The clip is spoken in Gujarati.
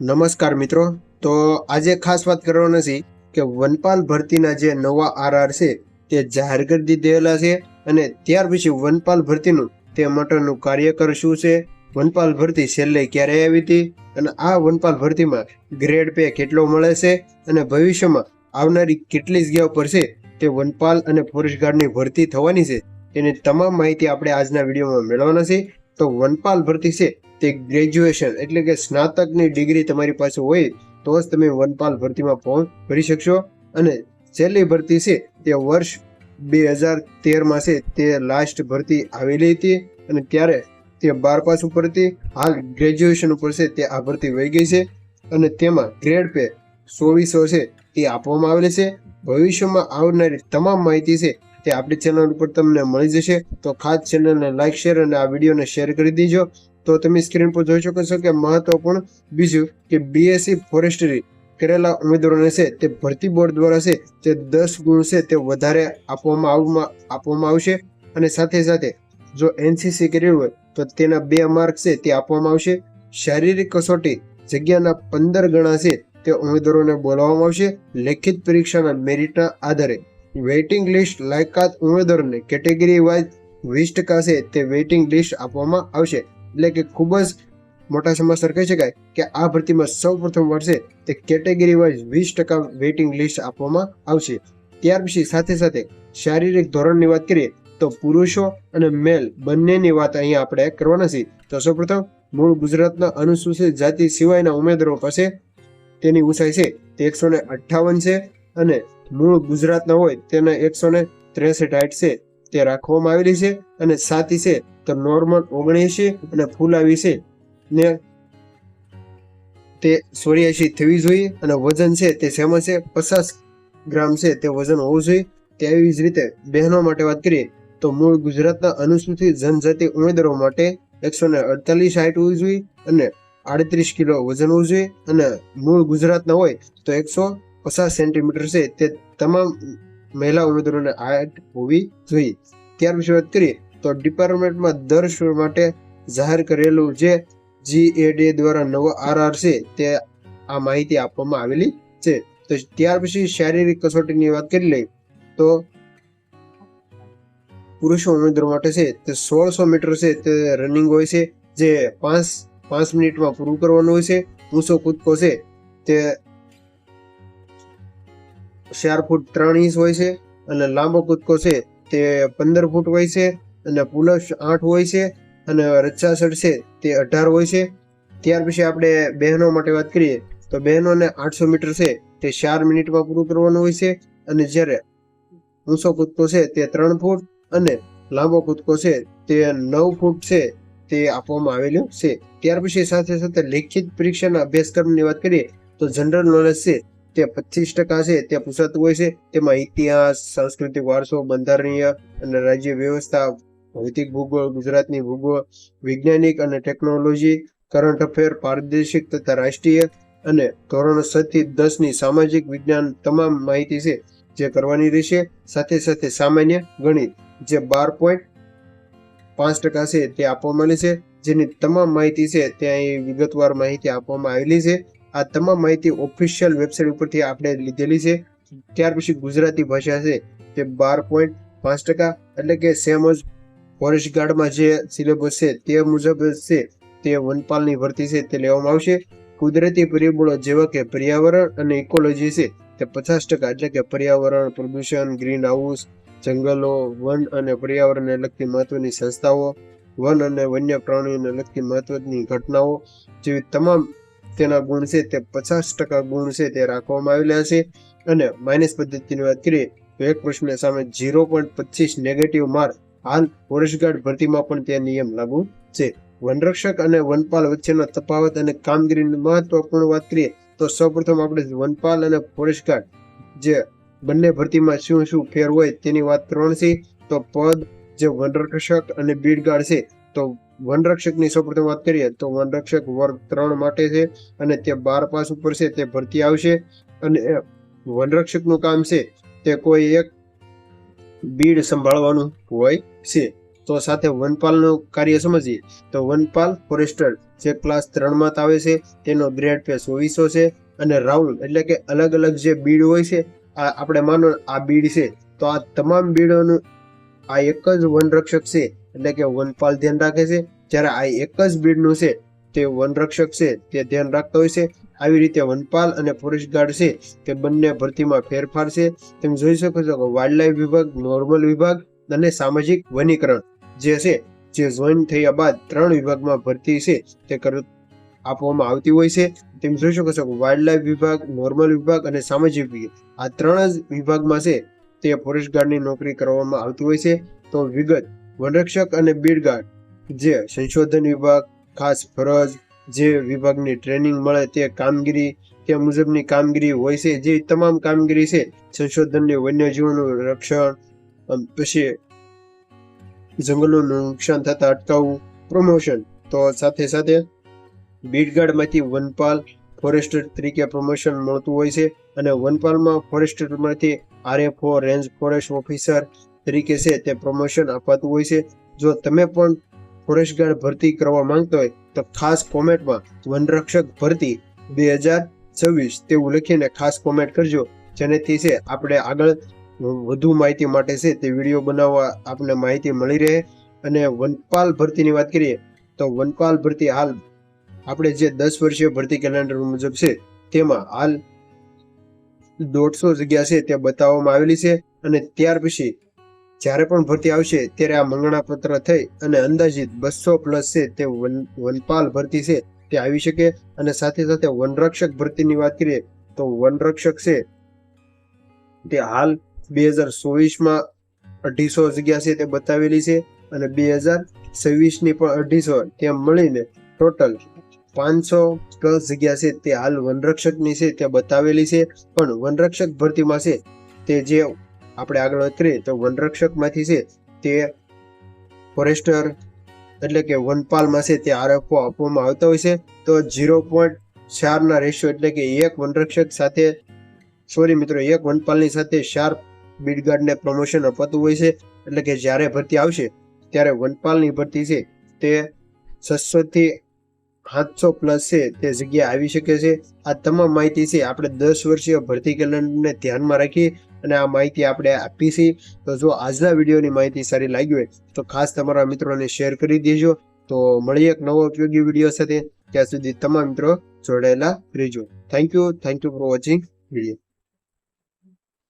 નમસ્કાર મિત્રો. તો આજે ખાસ વાત કરવાના છે કે વનપાલ ભરતીના જે નવા આરઆર છે, તે જાહેર કરી દીધેલા છે અને ત્યાર પછી વનપાલ ભરતીનું તે માટેનું કાર્યકર શું છે, વનપાલ ભરતી છેલ્લે ક્યારે આવી હતી અને આ વનપાલ ભરતીમાં ગ્રેડ પે કેટલો મળે છે અને ભવિષ્યમાં આવનારી કેટલી જગ્યાઓ પર છે, તે વનપાલ અને ફોરેસ્ટ ગાર્ડની ભરતી થવાની છે, તેની તમામ માહિતી આપણે આજના વિડીયોમાં મેળવવાના છે. તો વનપાલ ભરતી છે તે ગ્રેજ્યુએશન એટલે કે સ્નાતકની ડિગ્રી તમારી પાસે હોય તો જ તમે વનપાલ ભરતીમાં ફોર્મ ભરી શકશો. અને છેલ્લી ભરતી છે તે વર્ષ બે હજાર તેરમાં છે તે લાસ્ટ ભરતી આવેલી હતી અને ત્યારે તે બાર પાસ ઉપર હતી. હાલ ગ્રેજ્યુએશન ઉપર છે તે આ ભરતી વહી ગઈ છે અને તેમાં ગ્રેડ પે ચોવીસો છે તે આપવામાં આવેલી છે. ભવિષ્યમાં આવનારી તમામ માહિતી છે તે આપણી ચેનલ ઉપર તમને મળી જશે. તો ખાસ ચેનલને લાઈક શેર અને આ વિડીયોને શેર કરી દીજો. તો તમે સ્ક્રીન પર જોઈ શકો છો કે મહત્વપૂર્ણ બીજું કે બીએસસી ફોરેસ્ટરી કરેલા ઉમેદવારોને છે તે ભરતી બોર્ડ દ્વારા છે તે દસ ગુણ છે તે વધારે આપવામાં આપવામાં આવશે. અને સાથે સાથે જો એનસીસી કર્યું હોય તો તેના બે માર્ક છે તે આપવામાં આવશે. શારીરિક કસોટી જગ્યાના પંદર ગણા છે તે ઉમેદવારોને બોલાવવામાં આવશે. લેખિત પરીક્ષાના મેરિટના આધારે. વેઇટિંગ લિસ્ટ લાયકાત ઉમેદવારોને કેટેગરી વાઇઝ વીસ ટકા છે તે વેઇટિંગ લિસ્ટ આપવામાં આવશે. એટલે કે ખૂબ જ મોટા સમાચાર કહી શકાય કે આ ભરતીમાં સૌ પ્રથમ વર્ષે તે કેટેગરી વાઇઝ વીસ ટકા વેઇટિંગ લિસ્ટ આપવામાં આવશે. ત્યાર પછી સાથે સાથે શારીરિક ધોરણની વાત કરીએ તો પુરુષો અને મેલ બંનેની વાત અહીંયા આપણે કરવાના છે તો સૌપ્રથમ મૂળ ગુજરાતના અનુસૂચિત જાતિ સિવાયના ઉમેદવારો પાસે તેની ઊંચાઈ છે તે એકસો ને અઠ્ઠાવન છે. અને મૂળ ગુજરાતના હોય તેના એકસો ને ત્રેસઠ હાઈટ છે, તે રાખવામાં આવેલી છે અને સાતી છે, તો નોર્મલ ઓગણએંશી અને ફૂલાવી છે. ને તે સોળ્યાસી થવી જોઈએ અને વજન છે તે સેમ છે? પચાસ ગ્રામ છે તે વજન હોવું જોઈએ. તેવી જ રીતે બહેનો માટે વાત કરીએ, તો મૂળ ગુજરાતના અનુસૂચિત જનજાતિ ઉમેદવારો માટે એકસો ને અડતાલીસ હાઈટ હોવી જોઈએ અને આડત્રીસ કિલો વજન હોવું જોઈએ. અને મૂળ ગુજરાતના હોય તો એકસો પચાસ સેન્ટીમીટર છે તે તમામ મહિલા ઉમેદવારોને હાઈટ હોવી જોઈએ. ત્યાર પછી વાત કરીએ તો ડિપાર્ટમેન્ટમાં દર શો માટે જાહેર કરેલું જે જીએડી દ્વારા નવો આરઆર છે તે આ માહિતી આપવામાં આવેલી છે. તો ત્યાર પછી શારીરિક કસોટીની વાત કરી લઈએ તો પુરુષો ઉમેદવારો માટે છે તે સોળસો મીટર છે તે રનિંગ હોય છે. જે પાંચ પાંચ મિનિટમાં પૂરું કરવાનું હોય છે. ઊંચો કૂદકો છે તે ચાર ફૂટ ત્રણ ઇંચ હોય છે અને લાંબો કૂદકો છે તે પંદર ફૂટ હોય છે અને પુલસ આઠ હોય છે અને રચ્ચાસડ છે તે અઢાર હોય છે. ત્યાર પછી આપણે બહેનો માટે વાત કરીએ તો બહેનોને આઠસો મીટર છે તે ચાર મિનિટમાં પૂરું કરવાનું હોય છે અને જ્યારે ઊંચો કૂદકો છે તે ત્રણ ફૂટ અને લાંબો કૂદકો છે તે નવ ફૂટ છે તે આપવામાં આવેલું છે. ત્યાર પછી સાથે સાથે લેખિત પરીક્ષાના અભ્યાસક્રમની વાત કરીએ તો જનરલ નોલેજ છે તે પચીસ ટકા છે તે પૂછાતું હોય છે. તેમાં ઇતિહાસ, સાંસ્કૃતિક વારસો, બંધારણીય અને રાજ્ય વ્યવસ્થા, ભૌતિક ભૂગોળ, ગુજરાતની ભૂગોળ, વૈજ્ઞાનિક અને ટેકનોલોજી કરંટ અફેર પારદર્શિક તથા રાષ્ટ્રીય અને ધોરણ છ થી દસની સામાજિક વિજ્ઞાન તમામ માહિતી છે જે કરવાની રહેશે. સાથે સાથે સામાન્ય ગણિત જે બાર પોઈન્ટ પાંચ ટકા છે તે આપવામાં આવેલી છે. જેની તમામ માહિતી છે તે અહીં વિગતવાર માહિતી આપવામાં આવેલી છે. આ તમામ માહિતી ઓફિશિયલ વેબસાઇટ ઉપરથી આપણે લીધેલી છે. ત્યાર પછી ગુજરાતી ભાષા છે તે બાર પોઈન્ટ પાંચ ટકા એટલે કે સેમ જ ફોરેસ્ટ ગાર્ડમાં જે સિલેબસ છે તે મુજબ છે તે વનપાલની ભરતી છે તે લેવામાં આવશે. કુદરતી પરિબળો જેવા કે પર્યાવરણ અને ઇકોલોજી છે તે પચાસ ટકા એટલે કે પર્યાવરણ, પ્રદૂષણ ગ્રીન હાઉસ જંગલો, વન અને પર્યાવરણને લગતી મહત્વની સંસ્થાઓ, વન અને વન્ય પ્રાણીઓને લગતી મહત્વની ઘટનાઓ જેવી તમામ તેના ગુણ છે તે પચાસ ટકા ગુણ છે તે રાખવામાં આવેલા છે. અને માઇનસ પદ્ધતિની વાત કરીએ, તો એક પ્રશ્ન સામે ઝીરો પોઈન્ટ પચીસ નેગેટિવ માર્ક હાલ ફોરેસ્ટગાર્ડ ભરતીમાં પણ તે નિયમ લાગુ છે. વનરક્ષક અને વનપાલ વચ્ચેનો તફાવત અને કામગીરીની મહત્વપૂર્ણ વાત કરીએ, તો સૌપ્રથમ આપણે વનપાલ અને ફોરેસ્ટ ગાર્ડ જે બંને ભરતીમાં શું શું ફેર હોય તેની વાત કરવાની છે. તો પદ, જે વનરક્ષક અને બીડ ગાર્ડ છે, તો વનરક્ષકની સૌપ્રથમ વાત કરીએ તો વનરક્ષક વર્ગ ત્રણ માટે છે અને તે બાર પાસ ઉપર છે, તે ભરતી આવશે. અને વનરક્ષકનું કામ છે, તે કોઈ એક બીડ સંભાળવાનું હોય છે. તો સાથે વનપાલનું કાર્ય સમજીએ તો વનપાલ ફોરેસ્ટર જે ક્લાસ ત્રણમાં આવે છે, તેનો ગ્રેડ પે ચોવીસો છે અને રાઉન્ડ એટલે કે અલગ અલગ જે બીડ હોય છે, આ આપણે માનો આ બીડ છે. તો આ તમામ બીડોનું આ એક જ વનરક્ષક છે. એટલે કે વનપાલ ધ્યાન રાખે છે. જ્યારે આ એક જ બીડનું છે, તે વનરક્ષક છે, તે ધ્યાન રાખતો હોય છે. આવી રીતે વનપાલ અને ફોરેસ્ટ ગાર્ડ છે, તે બંને ભરતીમાં ફેરફાર છે. તમે જોઈ શકો છો કે વાઇલ્ડલાઇફ વિભાગ, નોર્મલ વિભાગ અને સામાજિક વનીકરણ જે છે, જે જોઈન થયા બાદ ત્રણ વિભાગમાં ભરતી છે, તે કર આપવામાં આવતી હોય છે. તમે જોઈ શકો છો કે વાઇલ્ડલાઇફ વિભાગ, નોર્મલ વિભાગ અને સામાજિક વિભાગ આ ત્રણ જ વિભાગમાં છે. તે ફોરેસ્ટ ગાર્ડની નોકરી કરવામાં આવતી હોય છે, તો વિગત વનરક્ષક અને બીડ ગાર્ડ જે સંશોધન વિભાગ, ખાસ ફરજ જે વિભાગની ટ્રેનિંગ મળે તે કામગીરી તે મુજબની કામગીરી હોય છે, જે તમામ કામગીરી છે, સંશોધનની વન્યજીવોનું રક્ષણ પછી જંગલોનું નુકસાન થતા અટકાવવું પ્રમોશન તો સાથે સાથે બીડગાર્ડમાંથી વનપાલ ફોરેસ્ટર તરીકે પ્રમોશન મળતું હોય છે અને વનપાલમાં ફોરેસ્ટરમાંથી આરએફઓ રેન્જ ફોરેસ્ટ ઓફિસર તરીકે છે, તે પ્રમોશન અપાતું હોય છે. જો તમે પણ ફોરેસ્ટ ગાર્ડ ભરતી કરવા માંગતો હોય, તો ખાસ કોમેન્ટમાં વનરક્ષક ભરતી બે હજાર છવ્વીસ તેવું લખીને ખાસ કોમેન્ટ કરજો. જેનાથી છે, આપણે આગળ વધુ માહિતી માટે છે, તે વીડિયો બનાવવા આપને માહિતી મળી રહે. અને વનપાલ ભરતીની વાત કરીએ, તો વનપાલ ભરતી હાલ આપણે જે દસ વર્ષીય ભરતી કેલેન્ડર મુજબ છે, તેમાં હાલ દોઢસો જગ્યા છે તે બતાવવામાં આવેલી છે અને ત્યાર પછી જ્યારે પણ ભરતી આવશે ત્યારે આ મંગણાપત્ર થઈ અને અંદાજિત બસો પ્લસ છે તે વન, વનપાલ ભરતી છે તે આવી શકે અને સાથે સાથે વનરક્ષક ભરતીની વાત કરીએ તો વનરક્ષક છે તે હાલ બે હજાર ચોવીસમાં અઢીસો જગ્યા છે તે બતાવેલી છે અને બે હજાર છવ્વીસની પણ અઢીસો તેમ મળીને ટોટલ પાંચસો પ્લસ જગ્યા છે તે હાલ વનરક્ષકની છે તે બતાવેલી છે. પણ વનરક્ષક ભરતીમાં છે તે જે આપણે આગળ વાત તો વનરક્ષકમાંથી છે તે ફોરેસ્ટર એટલે કે વનપાલમાં છે તે આરએફઓ આપવામાં આવતા હોય છે. તો ઝીરો પોઈન્ટ ચારના રેશિયો એટલે કે એક વનરક્ષક સાથે, સોરી મિત્રો, એક વનપાલની સાથે ચાર બીડગાર્ડને પ્રમોશન અપાતું હોય છે. એટલે કે જ્યારે ભરતી આવશે ત્યારે વનપાલની ભરતી છે તે છસો થી સાતસો પ્લસ છે તે જગ્યા આવી શકે છે. આ તમામ માહિતી છે આપણે દસ વર્ષીય ભરતી કેલેન્ડરને ધ્યાનમાં રાખી અને આ માહિતી આપણે આપી છે. તો જો આજના વિડીયોની માહિતી સારી લાગી હોય તો ખાસ તમારા મિત્રોને શેર કરી દેજો. તો મળીએ એક નવો ઉપયોગી વીડિયો સાથે. ત્યાં સુધી તમામ મિત્રો જોડાયેલા રહેજો. Thank you thank you for watching video